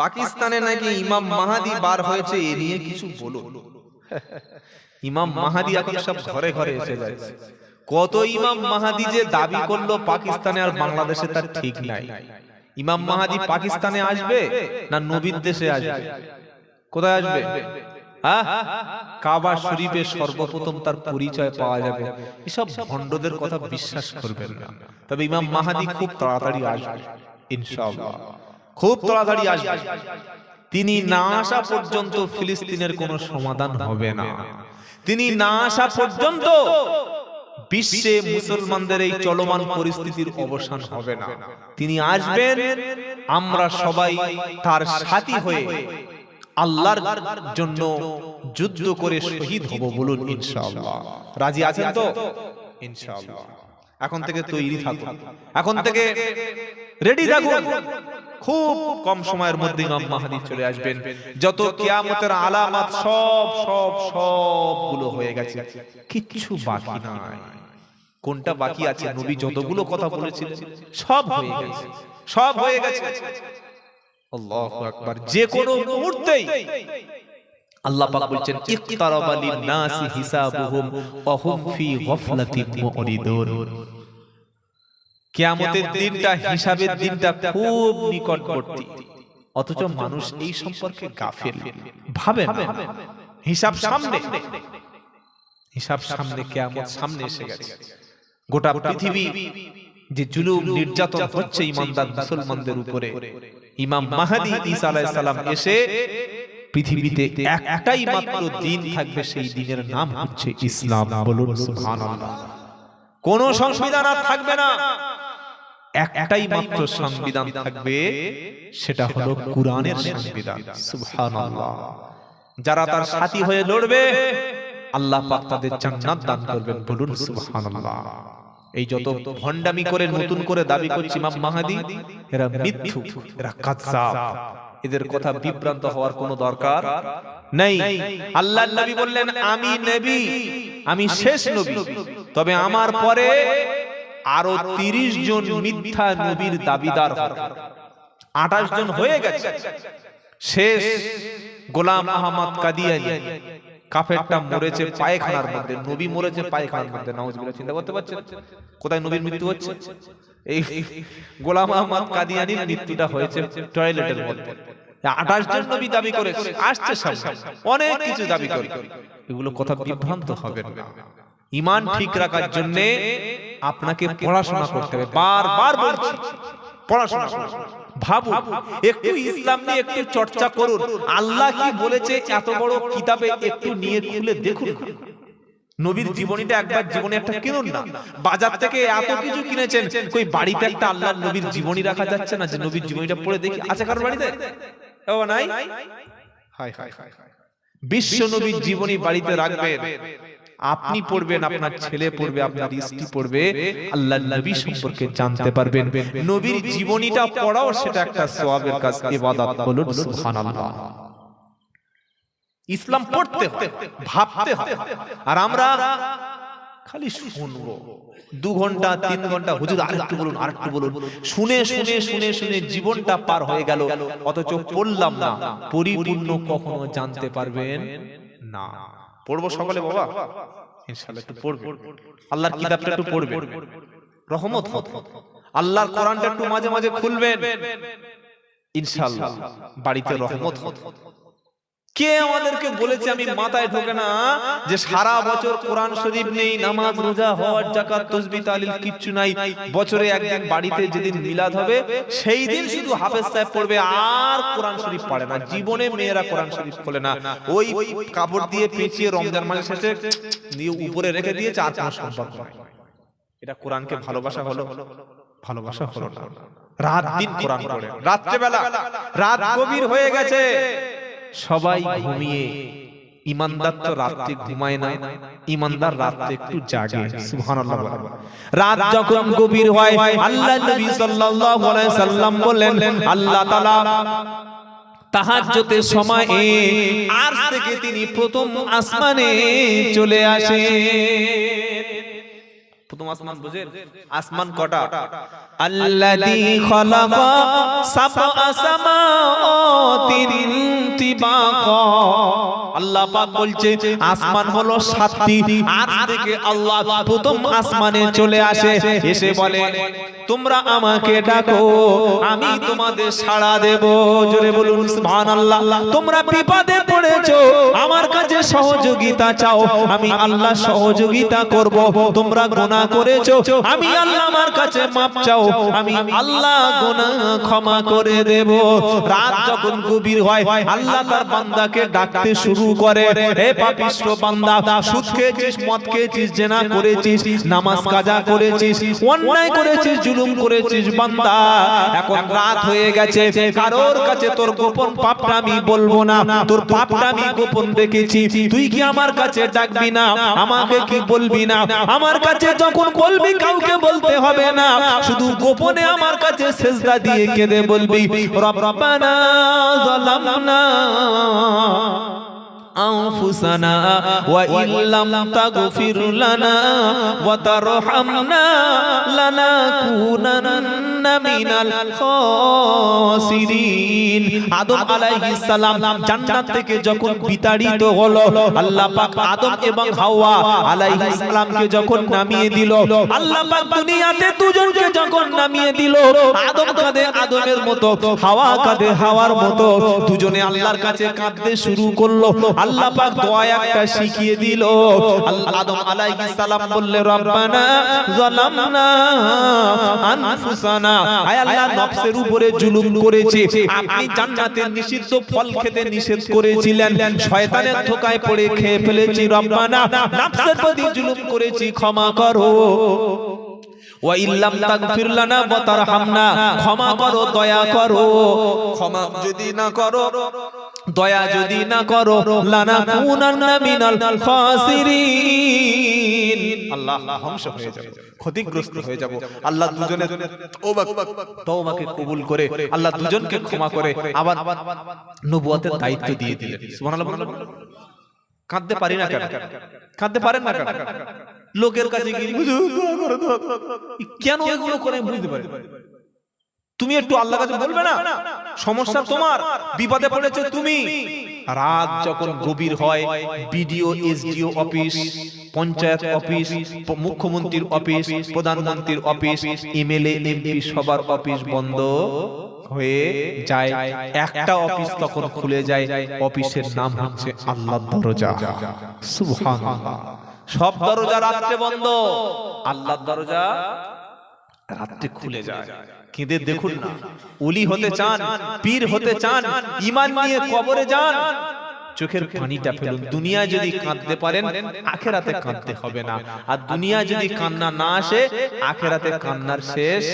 পাকিস্তানে নাকি ইমাম মাহাদি বার হয়েছে এ নিয়ে কিছু বলো ইমাম মাহাদি এখন সব ঘরে ঘরে এসে যাচ্ছে। কত ইমাম মাহাদি যে দাবি করল পাকিস্তানে আর বাংলাদেশে তার ঠিক নাই। ইমাম মাহাদি পাকিস্তানে আসবে না নবীর দেশে আসবে? কোথায় আসবে? হ্যাঁ? কাবা শরীফে সর্বপ্রথম তার পরিচয় পাওয়া যাবে। এসব ভণ্ডদের কথা বিশ্বাস করবেন না। তবে ইমাম মাহাদি খুব তাড়াতাড়ি আসবে ইনশাআল্লাহ। খুব তাড়াতাড়ি আসবে। তিনি না আসা পর্যন্ত ফিলিস্তিনের কোনো সমাধান হবে না। তিনি না আসা পর্যন্ত বিশ্বে মুসলমানদের এই চলমান পরিস্থিতির অবসান হবে না। তিনি আসবেন, আমরা সবাই তার সাথী হয়ে আল্লাহর জন্য যুদ্ধ করে শহীদ হব বলুন ইনশাআল্লাহ। রাজি আছেন তো? ইনশাআল্লাহ। এখন থেকে তৈরি থাকুন। এখন থেকে রেডি থাকুন। খুব কম সময়ের মধ্যে ইমাম মাহাদি চলে আসবেন। যত কিয়ামতের আলামত সব সব, সবগুলো হয়ে গেছে। কিচ্ছু বাকি নাই। কোনটা বাকি আছে? নবী যতগুলো কথা বলেছিলেন, সব হয়ে গেছে। সব হয়ে গেছে। আল্লাহু আকবার। যে কোনো মুহূর্তেই আল্লাহ পাক বলছেন, ইকতারাবা লিন-নাসি হিসাবুহুম ওয়া হুম ফি গাফলাতিন মুরিদুন। কিয়ামতের দিনটা হিসাবের দিনটা খুব নিকটবর্তী। অথচ মানুষ এই সম্পর্কে গাফেল ভাবে না। হিসাব সামনে। হিসাব সামনে কিয়ামত সামনে এসে গেছে। গোটা পৃথিবী যে জুলুম নির্যাতন হচ্ছে ইমানদার মুসলমানদের উপরে। ইমাম মাহাদি ঈসা আলাইহিস সালাম এসে পৃথিবীতে একটাই মাত্র দিন থাকবে সেই দিনের নাম হচ্ছে ইসলাম বলুন। সুবহানাল্লাহ। কোন সংবিধান আর থাকবে না। একটাই মাত্র সংবিধান থাকবে সেটা হলো কোরআনের সংবিধান। সুবহানাল্লাহ। যারা তার সাথী হয়ে লড়বে আল্লাহ পাক তাদের জান্নাত দান করবেন বলুন সুবহানাল্লাহ। এই যত ভণ্ডামি করে নতুন করে দাবি করছে ইমাম মাহাদি এরা মিথ্যু এরা কাযযাব এদের কথা বিভ্রান্ত হওয়ার কোনো দরকার নেই। আল্লাহর নবী বললেন আমি নবী আমি শেষ নবী। তবে আমার পরে আরও 30 জন মিথ্যা নবীর দাবিদার 28 জন হয়ে গেছে। শেষ গোলাম আহমদ কাদিয়ানি কাফেরটা মরেছে পায়খানার মধ্যে, নবী মরেছে পায়খানার মধ্যে, নাউজুবিল্লাহ, চিন্তা করতে পারছেন? কোথায় নবীর মৃত্যু হচ্ছে? এই গোলাম আহমদ কাদিয়ানির মৃত্যুটা হয়েছে টয়লেটের মধ্যে। আঠাশ জন নবী দাবি করে আসছে সামনে, অনেক কিছু দাবি করে এগুলো কথা বিভ্রান্ত হবে না। ইমান ঠিক রাখার জন্য আপনাকে পড়াশোনা করতে হবে। বারবার বলছি পড়াশোনা ভাবুন একটু ইসলাম নিয়ে একটু চর্চা করুন। আল্লাহ কি বলেছে এত বড় কিতাবে একটু নিয়ে খুলে দেখুন। নবীর জীবনীটা একবার জীবনে একটা কিনুন না। বাজার থেকে এত কিছু কিনেছেন কই বাড়িতে একটা আল্লাহর নবীর জীবনী রাখা যাচ্ছে না যে নবীর জীবনীটা পড়ে দেখি। আছে কারোর বাড়িতে? ও নাই? বিশ্ব নবীর জীবনী বাড়িতে রাখবেন আপনি পড়বেন আপনার ছেলে পড়বে আপনার স্ত্রী পড়বে আল্লাহ নবী সম্পর্কে জানতে পারবেন। নবীর জীবনীটা পড়াও সেটা একটা সওয়াবের কাজ ইবাদত বলুন সুবহানাল্লাহ। ইসলাম পড়তে হয় ভাবতে হয়। আর আমরা খালি শুনব। দু ঘণ্টা তিন ঘণ্টা হুজুর আরেকটু বলুন আরেকটু বলুন। শুনে শুনে শুনে শুনে জীবনটা পার হয়ে গেল। অথচ পড়লাম না। পরিপূর্ণ কখনো জানতে পারবেন না। পড়ব সকলে বাবা? ইনশাআল্লাহ একটু পড়বে। আল্লাহর কিতাবটা একটু পড়বে। রহমত হবে আল্লাহর কোরআনটা একটু মাঝে মাঝে খুলবেন। ইনশাল্লাহ। বাড়িতে রহমত হবে কে আমাদেরকে বলেছে আমি মাথায় ঢোকে না যে সারা বছর কোরআন শরীফ নেই, নামাজ, রোজা, হজ জাকাত তসবিহ তাহলিল কিচ্ছু নাই। বছরে একদিন বাড়িতে যেদিন মিলাদ হবে, সেই দিন শুধু হাফেজ সাহেব পড়বে, আর কোরআন শরীফ পড়ে না। জীবনে মেয়েরা কোরআন শরীফ খোলে না। ওই কাপড় দিয়ে পেঁচিয়ে রমজান মাসের শেষে দিয়ে উপরে রেখে দিয়েছে আর কোনো সম্পর্ক এটা কোরআনকে ভালোবাসা হলো? ভালোবাসা হলো না। রাত দিন কোরআন পড়ে। রাত্রেবেলা, রাত গভীর হয়ে গেছে। সবাই ঘুমিয়ে ইমানদার তো রাত্রে ঘুমায় না। ইমানদার রাত্রে একটু জাগে। সুবহানাল্লাহ। রাত যখন গভীর হয় আল্লাহ নবী সাল্লাল্লাহু আলাইহি সাল্লাম বলেন আল্লাহ তাআলা তাহাজ্জুদের সময়ে আরশ থেকে তিনি প্রথম আসমানে চলে আসে প্রথম আসমান বুঝেন? আসমান কটা? আল্লাযী খালাকা সাবআ সামাওয়াত আল্লাহ পাক বলছে আসমান হলো সাতটি। আজ থেকে আল্লাহ প্রথম আসমানে চলে আসে। এসে বলে তোমরা আমাকে ডাকো আমি তোমাদের সাড়া দেব। জোরে বলুন সুবহানাল্লাহ। তোমরা বিপদে পড়েছো আমার কাছে সহযোগিতা চাও আমি আল্লাহ সহযোগিতা করব। তোমরা গুনাহ করেছ, আমি আল্লাহ আমার কাছে মাপ চাও, আমি আল্লাহ গুনাহ ক্ষমা করে দেব। রাত যখন গভীর হয়, আল্লাহ তার বান্দাকে ডাকতে শুরু করে, হে বান্দা, সুদ খেয়েছিস, মদ খেয়েছিস, জেনা করেছিস, নামাজ কাজা করেছিস, অন্যায় করেছিস, জুলুম করেছিস, বান্দা। এখন রাত হয়ে গেছে, কারোর কাছে তোর গোপন পাপটা আমি বলব না, তোর পাপটা আমি গোপন রেখেছি। তুই কি আমার কাছে ডাকবি না? আমাকে কি বলবি না? আমার কাছে যখন বলবি কাউকে বলতে হবে না। শুধু গোপনে আমার কাছে সেজদা দিয়ে কেঁদে বলবি, রব্বানা যালামনা أنفسنا وإن لم تغفر لنا وترحمنا لنكونن من الخاسرين আদম আলাইহিস সালাম জান্নাত থেকে যখন বিতাড়িত হলো আল্লাহ পাক আদম এবং হাওয়া আলাইহিস সালামকে যখন নামিয়ে দিল আল্লাহ পাক দুনিয়াতে দুজনকে যখন নামিয়ে দিল আদম কাঁদে আদমের মতো হাওয়া কাঁদে হাওয়ার মতো দুজনে আল্লাহর কাছে কাঁদতে শুরু করলো আল্লাহ পাক দোয়া একটা শিখিয়ে দিল। আদম আলাইহিস সালাম বললে, রব্বানা যালামনা আনফুসানা। আয় আল্লাহ, নফসের উপরে জুলুম করেছে। আপনি জান্নাতের নিষিদ্ধ ফল খেতে নিষেধ করেছিলেন। শয়তানের ধোকায় পড়ে খেয়ে ফেলেছি, রব্বানা। নফসের প্রতি জুলুম করেছি, ক্ষমা করো। ক্ষমা করো, দয়া করো। ক্ষমা যদি না করো দয়া যদি না করো লানা কুনান্না মিনাল খাসিরিন। আল্লাহ ধ্বংস হয়ে যাবে ক্ষতিগ্রস্ত হয়ে যাব। আল্লাহ দুজনে তওবা তওবাকে কবুল করে আল্লাহ দুজনকে ক্ষমা করে আবার নবুয়তের দায়িত্ব দিয়ে দিলেন। সুবহানাল্লাহ বলুন। কাঁদতে পারি না কেন? কাঁদতে পারেন না কেন? লোকের কাছে গিয়ে দোয়া দোয়া কেন এগুলো করে বুঝতে পারি না। তুমি একটু আল্লাহ কাছে বলবে না? সমস্যা তোমার। বিপদে পড়েছে তুমি। রাত যখন গভীর হয় BDO SDO office panchayat office মুখ্যমন্ত্রীর অফিস প্রধানমন্ত্রীর অফিস এমএলএ এমপি সবার অফিস বন্ধ হয়ে যায়। একটা অফিস তখন খুলে যায় অফিসের নাম হচ্ছে আল্লাহ দরজা। সুবহানাল্লাহ। সব দরজা রাত্রে বন্ধ। আল্লাহর দরজা রাত্রে খুলে যায়। কেঁদে দেখুন না। উলি হতে চান পীর হতে চান ইমান নিয়ে কবরে যান। চোখের পানিটা ফেলুন। দুনিয়া যদি কাঁদতে পারেন আখেরাতে কাঁদতে হবে না। আর দুনিয়া যদি কান্না না আসে আখেরাতে কান্নার শেষ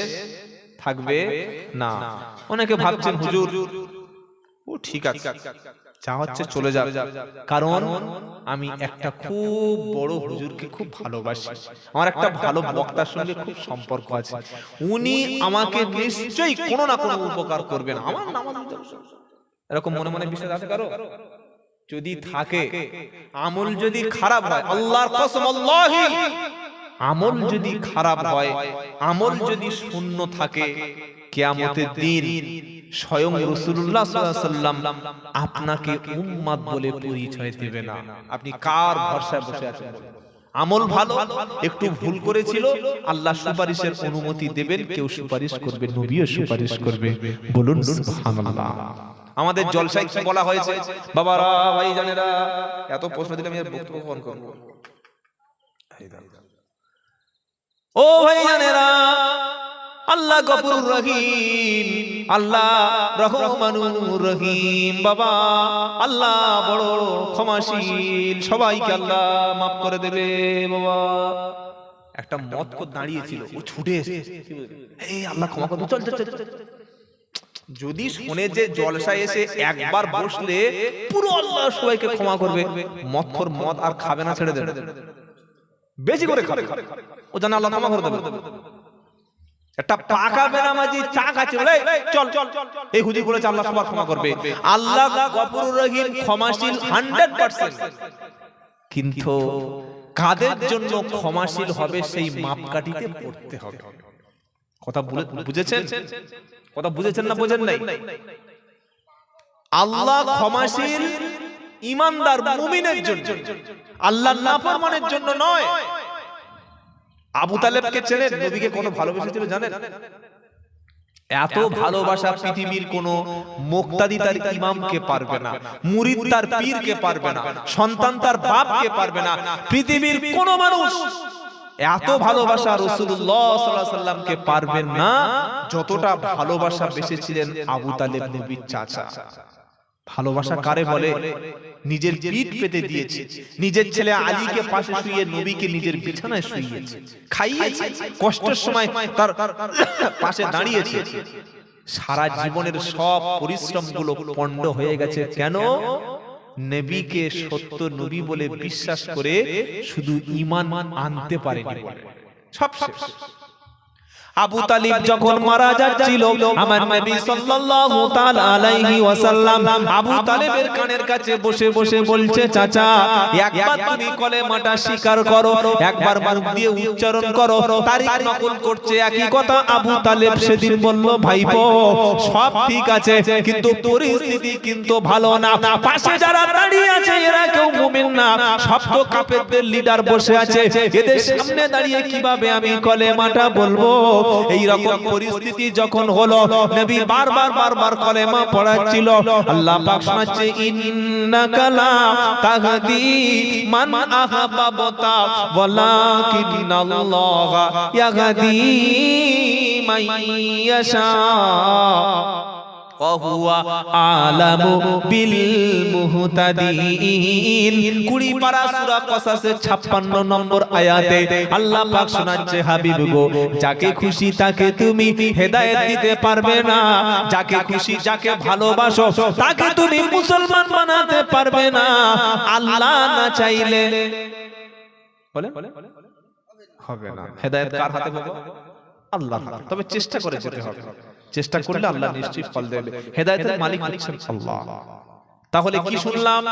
থাকবে না। অনেকে ভাবছেন হুজুর ও ঠিক আছে। যা হচ্ছে চলে যাবে কারণ আমি একটা খুব বড় হুজুরকে খুব ভালোবাসি। আমার একটা ভালো বক্তার সঙ্গে খুব সম্পর্ক আছে। উনি আমাকে নিশ্চয়ই কোনো না কোনো উপকার করবেন। আমার নামাজ এরকম মনে মনে বিশ্বাস আছে কারও? যদি থাকে আমল যদি খারাপ হয় আল্লাহর কসম আল্লাহি আমল যদি খারাপ হয় আমল যদি শূন্য থাকে কেয়ামতের দিন স্বয়ং আলাইহি সাল্লাম আপনাকে উম্মাদ বলে পরিচয় দেবে না। আপনি কার ভরসায় বসে আছেন আমল ভালো একটু ভুল করেছিল আল্লাহ সুপারিশের অনুমতি দেবেন কেউ সুপারিশ করবে নবীও সুপারিশ করবে। বলুন সুবহানাল্লাহ। আমাদের জলসায় কি বলা হয়েছে? বাবারা ভাই জানেরা এত প্রশ্ন দিলে আমি বক্তব্য কখন করব ও ভাই জানেরা আল্লাহ গফুর রহিম, আল্লাহ রহমানুর রহিম, বাবা, আল্লাহ বড় ক্ষমাশীল, সবাইকে আল্লাহ মাফ করে দেবে, বাবা একটা মত কো দাঁড়িয়েছিল, ও ছুটে এসে, এই আল্লাহ ক্ষমা করবে চল চল। যদি শোনে যে জলসায় এসে একবার বসলে পুরো আল্লাহ সবাইকে ক্ষমা করবে মদখোর মদ আর খাবে না, ছেড়ে দেবে বেশি করে খাবে। ও জানে আল্লাহ ক্ষমা করে দেবে। একটা পাকা বেনামাজি চা খাচ্ছে বলে চল চল এই হুজুর বলেছে, আল্লাহ সবার ক্ষমা করবে। আল্লাহ গফুরুর রহিম ক্ষমাশীল 100% কিন্তু কাদের জন্য ক্ষমাশীল হবে সেই মাপকাঠিতে পড়তে হবে? কথা বুঝে- বুঝেছেন? কথা বুঝেছেন না বোঝেন নাই? আল্লাহ ক্ষমাশীল ইমানদার মুমিনের জন্য। আল্লাহর নাফরমানের জন্য নয়। আবু তালেবকে চেনেন নবীকে কত ভালোবেসেছিল জানেন? এত ভালোবাসা পৃথিবীর কোন মুক্তাদি তার ইমামকে পারবে না মুরিদ তার পীরকে পারবে না সন্তান তার বাপকে পারবে না। পৃথিবীর কোন মানুষ এত ভালোবাসা রসুল্লাহ সাল্লাহ সাল্লামকে পারবেন না যতটা ভালোবাসা বেসেছিলেন আবু তালেব নবীর চাচা। ভালোবাসা কারে বলে? নিজের পিঠ পেতে দিয়েছে। নিজের ছেলে আলীকে পাশে শুয়ে নবীকে নিজের বিছানায় শুইয়েছে। খাইয়েছে কষ্টের সময় তার পাশে দাঁড়িয়েছে। সারা জীবনের সব পরিশ্রমগুলো পণ্ড হয়ে গেছে। কেন? নবীকে সত্য নবী বলে বিশ্বাস করে শুধু ইমান আনতে পারেনি। সব সব আবু তালিব যখন মারা যাচ্ছিল, আমার নবী সাল্লাল্লাহু তাআলা আলাইহি ওয়াসাল্লাম আবু তালিবের কানের কাছে বসে বসে বলছে, চাচা, একবার তুমি কলেমাটা স্বীকার করো, একবার মুখ দিয়ে উচ্চারণ করো। তারিখ নকল করছে, একই কথা আবু তালেব সেদিন বলল, ভাইপো, সব ঠিক আছে, কিন্তু পরিস্থিতি কিন্তু ভালো না। পাশে যারা দাঁড়িয়ে আছে, এরা কেউ মুমিন না। সব তো কাফেরদের লিডার বসে আছে। এদের সামনে দাঁড়িয়ে কীভাবে আমি কলেমাটা বলব? এই রকম পরিস্থিতি যখন হলো নবী বারবার বারবার কলেমা পড়াচ্ছিল। আল্লাহ পাক শোনাচ্ছে ইন্নাকা লা তাহদি মান আহাবাবতা ওয়ালাকিন আল্লাহ ইয়াহদি মান ইয়াশা। وهو عالم بالمهتدين কুড়ি পারা সূরা কসাসের 56 নম্বর আয়াতে আল্লাহ পাক শোনাচ্ছে হাবিব গো যাকে খুশি তাকে তুমি হেদায়েত দিতে পারবে না যাকে খুশি যাকে ভালোবাসো তাকে তুমি মুসলমান বানাতে পারবে না আল্লাহ না চাইলে বলে হবে না হেদায়েত কার হাতে বাবা আল্লাহ তবে চেষ্টা করে যেতে হবে চেষ্টা করলে আল্লাহ নিশ্চয়ই ফল দেবে। হেদায়তের মালিক হচ্ছেন আল্লাহ। তাহলে কি শুনলাম?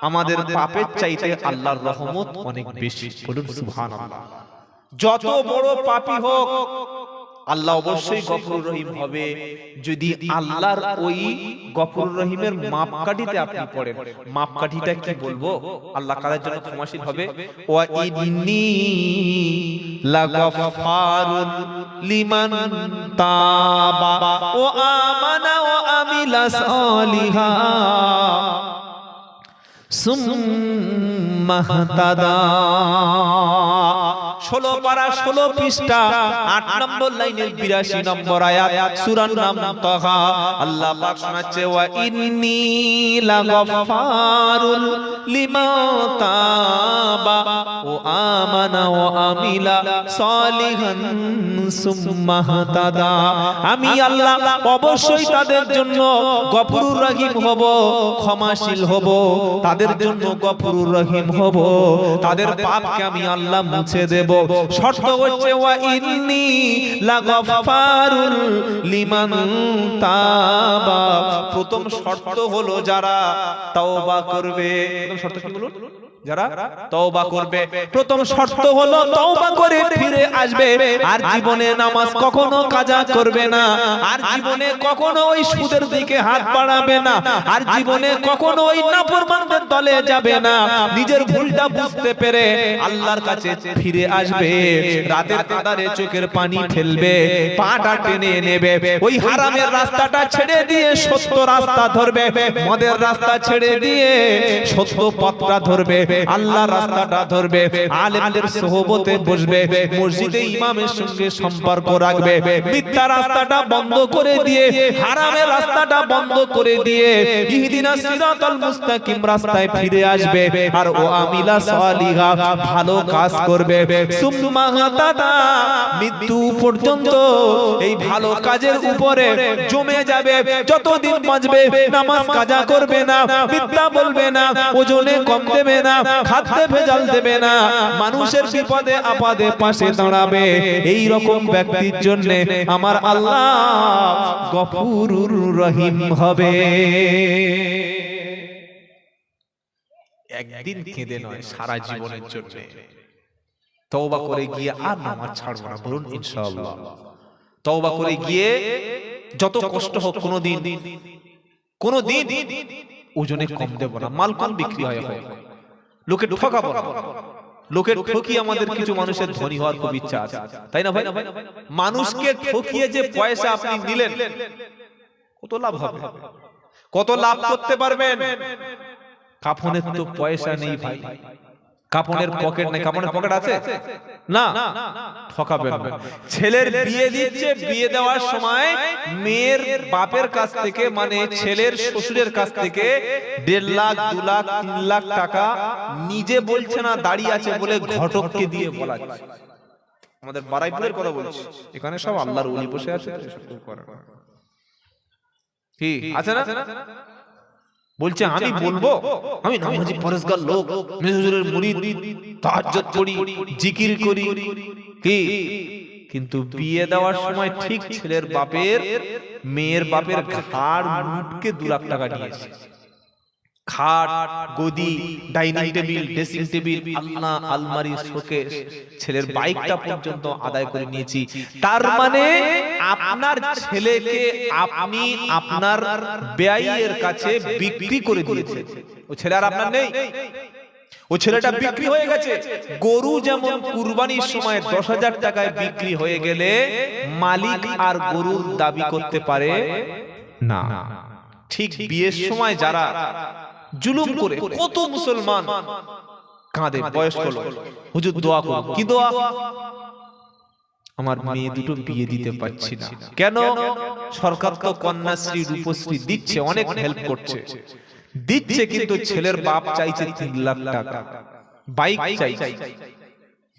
আমাদের পাপের চাইতে আল্লাহর রহমত অনেক বেশি। বলুন সুবহানাল্লাহ। যত বড় পাপী হোক আল্লাহ অবশ্যই গফুর রহিম হবে। যদি আল্লাহর ওই গফুর রহিমের মাপকাঠিতে আপনি পড়েন, মাপকাঠিটা কি বলব? আল্লাহ কাদের জন্য ক্ষমাশীল হবে? ওয়া ইন্নী লাগাফারুন লিমান তাবা, ও আমানা ও আমিলা সালিহা। সুম্মাহতাদা ষোলো পারা ষোলো পৃষ্ঠা আট নম্বর লাইনের বিরাশি নম্বর আয়াত সুরান নাম তহা। আল্লাহ পাক শোনাচ্ছে ওয়া ইন্নি লাগফারুল লিমা তাবা। ও আমানা ও আমিলা সালিহান সুম্মাহতাদা আমি আল্লাহ অবশ্যই তাদের জন্য গফুরুর রহিম হব, ক্ষমাশীল হব, তাদের জন্য গফুরুর রহিম হব। তাদের পাপকে আমি আল্লাহ মুছে দেব। শর্ত হচ্ছে, ওয়া ইন্নি লাগাফারুল লিমান তাবা। প্রথম শর্ত হলো যারা তাওবা করবে। প্রথম শর্ত কি বলুন? যারা তওবা করবে। প্রথম শর্ত হলো তওবা করে ফিরে আসবে। আর জীবনে নামাজ কখনো কাজা করবে না। আর জীবনে কখনো ওই সুদের দিকে হাত বাড়াবে না। আর জীবনে কখনো ওই নাফরমানদের দলে যাবে না। নিজের ভুলটা বুঝতে পেরে আল্লাহর কাছে ফিরে আসবে। রাতের কাদারে চোখের পানি ফেলবে পাটা টেনে নেবে। ওই হারামের রাস্তাটা ছেড়ে দিয়ে সত্য রাস্তা ধরবে। মদের রাস্তা ছেড়ে দিয়ে সত্য পথটা ধরবে। আল্লাহ রাস্তাটা ধরবে আলেমদের সোহবতে বসবে মসজিদে ইমামের সঙ্গে সম্পর্ক রাখবে মিথ্যা রাস্তাটা বন্ধ করে দিয়ে হারামের রাস্তাটা বন্ধ করে দিয়ে ইহদিনা সিরাতাল মুস্তাকিম রাস্তায় ফিরে আসবে আর ও আমিলা সালিহা ভালো কাজ করবে। সুম্মা হাতাদা মৃত্যু পর্যন্ত এই ভালো কাজের উপরে জমে যাবে যতদিন বাঁচবে নামাজ কাজা করবে না মিথ্যা বলবে না ওজনে কম দেবে না খাদ্যে ভেজাল দেবে না, মানুষের বিপদে, আপদে পাশে দাঁড়াবে। এই রকম ব্যক্তির জন্য আমার আল্লাহ গফুরুর রহিম হবে। একদিন কেঁদে নয়, সারা জীবনের জন্য। তওবা করে গিয়ে আর নামাজ ছাড়বো না, বলুন ইনশাআল্লাহ। তওবা করে গিয়ে যত কষ্ট হোক, কোনোদিন কোনোদিন ওজনে কম দেব না, মাল কম বিক্রি হয় হোক। লোকে ঠকাবো। লোকের ঠকিয়ে আমাদের কিছু মানুষের ধনী হওয়ার খুব ইচ্ছা আছে। তাই না ভাই? মানুষকে ঠকিয়ে যে পয়সা আপনি দিলেন কত লাভ হবে? কত লাভ করতে পারবেন? কাফনের তো পয়সা নেই ভাই। কাপড়ের পকেট নেই কাপড়ের পকেট আছে? না ঠকাবেন ছেলের বিয়ে দিচ্ছে বিয়ে দেওয়ার সময় মেয়ের বাপের কাছ থেকে মানে ছেলের শ্বশুরের কাছ থেকে দেড় লাখ দু লাখ তিন লাখ টাকা নিজে বলছে না দাঁড়িয়ে আছে বলে ঘটককে দিয়ে বলাচ্ছে আমাদের বারাইপুরের কথা বলছি। এখানে সব আল্লাহর উলি বসে আছে। কি? আছে না? বলছে আমি বলব। আমি নামাজি পরেশগার লোক মেহুজুরের মুড়ি তাহাজ্জুদ করি জিকির করি। কি? কিন্তু বিয়ে দেওয়ার সময় ঠিক ছেলের বাপের মেয়ের বাপের ঘাড় মুটকে দু লাখ টাকা নিয়েছে খাট গদি ডাইনিং টেবিল ড্রেসিং টেবিল আলনা আলমারি শোকেস ছেলের বাইকটা পর্যন্ত আদায় করে নিয়েছি। তার মানে আপনার ছেলেকে আপনি আপনার ব্যয়ের কাছে বিক্রি করে দিয়েছেন ও ছেলে আর আপনার নেই? ও ছেলেটা বিক্রি হয়ে গেছে। গরু যেমন কুরবানির সময় দশ হাজার টাকায় বিক্রি হয়ে গেলে মালিক আর গরুর দাবি করতে পারে না। ঠিক বিয়ের সময় যারা জুলুম করে কত মুসলমান কাঁদে বয়স্ক লোক। হুজুর দোয়া করুন। কি দোয়া? আমার মেয়ে দুটো বিয়ে দিতে পারছি না। কেন? সরকার তো কন্যাশ্রী রূপশ্রী দিচ্ছে অনেক হেল্প করছে। দিচ্ছে কিন্তু ছেলের বাপ চাইছে তিন লাখ টাকা। বাইক চাইছে।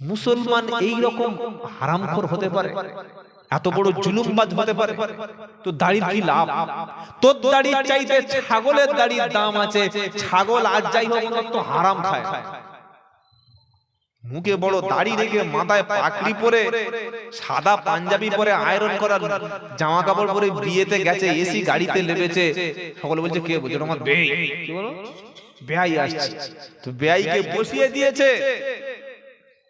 মুসলমান এই রকম হারামখোর হতে পারে। এত বড় জুলুমবাজ হতে পারে। তো দাড়ির কি লাভ? তোর দাড়ির চাইতে ছাগলের দাড়ির দাম আছে। ছাগল আজ যাই হোক না তো হারাম খায়। মুখে বড় দাড়ি রেখে মাথায় পাকড়ি পরে সাদা পাঞ্জাবি পরে আয়রন করা জামা কাপড় পরে বিয়েতে গেছে এসি গাড়িতে লেবেছে সকলে বলছে কে বলছে আমার বেই কি বলো? বেয়াই আসছে। তো বেয়াইকে বসিয়ে দিয়েছে।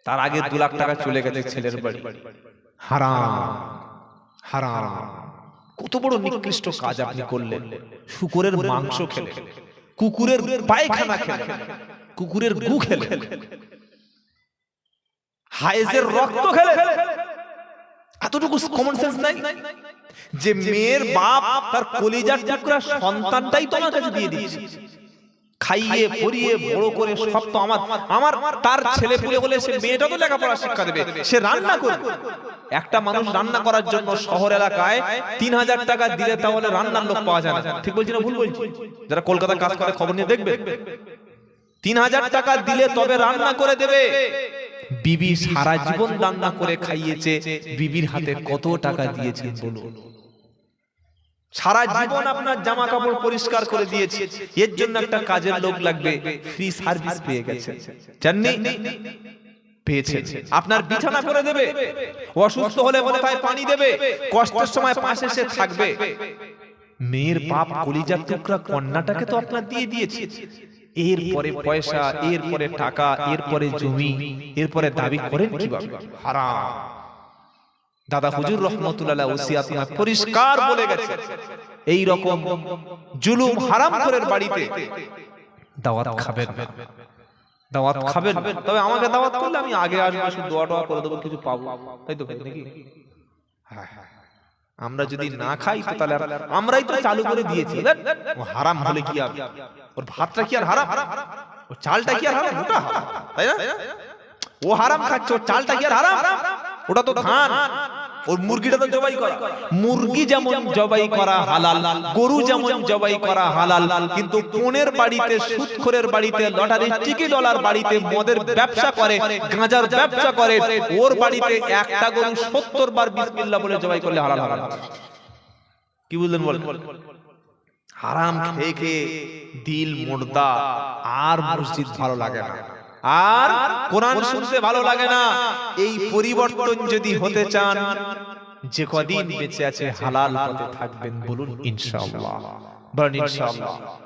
তার আগে দু লাখ টাকা চলে গেছে ছেলের বাড়ি। হারাম। হারাম। কত বড় নিকৃষ্ট কাজ আপনি করলেন। শুকুরের মাংস খেলে কুকুরের পায়খানা খেলে কুকুরের গু খেলে হাইজের রক্ত খেলে এতটুকু কমন সেন্স নাই? যে মেয়ের বাপ তার কলিজার টুকরা সন্তানটাই তোমার কাছে দিয়ে দিচ্ছে খাইয়ে পরিয়ে বড় করে সব তো আমার আমার তার ছেলে পুলে বলে সে মেয়েটা তো লেখাপড়া শিক্ষা দেবে। সে রান্না করবে। একটা মানুষ রান্না করার জন্য শহর এলাকায় তিন হাজার টাকা দিলে তাহলে রান্নার লোক পাওয়া যায় না। ঠিক বলছি না ভুল বলছি? যারা কলকাতা কাজ করে খবর নিয়ে দেখবে? তিন হাজার টাকা দিলে তবে রান্না করে দেবে। বিবি সারা জীবন রান্না করে খাইয়েছে। বিবির হাতে কত টাকা দিয়েছে বলুন। সারা জীবন আপনার জামা কাপড় পরিষ্কার করে দিয়েছে। এর জন্য একটা কাজের লোক লাগবে ফ্রি সার্ভিস পেয়ে গেছে জাননি? পেয়েছে আপনার বিছানা করে দেবে। অসুস্থ হলে মাথায় পানি দেবে। কষ্টের সময় পাশে সে থাকবে। মেয়ের বাপ কলিজার টুকরা কন্যাটাকে তো আপনার দিয়ে দিয়েছে। এরপরে পয়সা এরপরে টাকা এরপরে জমি এরপরে দাবি করেন কীভাবে? হারাম। দাদা হুজুর রহমতুল্লাহ ওসিয়াত পরিষ্কার বলে গেছে। এই রকম জুলুম হারাম করের বাড়িতে দাওয়াত খাবেন না। দাওয়াত খাবেন তবে আমাকে দাওয়াত করলে আমি আগে আসব শুধু দোয়া টোয়া করে দেবো কিছু পাবো। তাই তো নাকি? হ্যাঁ, হ্যাঁ। আমরা যদি না খাই তো তাহলে আমরাই তো চালু করে দিয়েছি। ও হারাম হলে কি আর? ওর ভাতটা কি আর হারাম? ও চালটা কি আর হারাম? ওটা তাই না? ও হারাম খাচ্ছে ওর চালটা কি আর হারাম? ওটা তো ধান। ওর মুরগিটা তো জবাই করা। মুরগি যেমন জবাই করা হালাল গরু যেমন জবাই করা হালাল কিন্তু কোনের বাড়িতে সুদখোরের বাড়িতে লটারি টিকি ডলার বাড়িতে মদের ব্যবসা করে গাঁজার ব্যবসা করে ওর বাড়িতে একটা গরু সত্তর বার বিসমিল্লাহ বলে জবাই করলে হালাল হালাল কি বুঝলেন বলেন হারাম খেয়ে খেয়ে দিল মুর্দা আর মসজিদ ভালো লাগে না। আর কোরআন শুনতে ভালো লাগে না। এই পরিবর্তন যদি হতে চান যে কদিন বেঁচে আছে হালাল পথে থাকবেন বলুন ইনশাআল্লাহ। বলুন ইনশাআল্লাহ।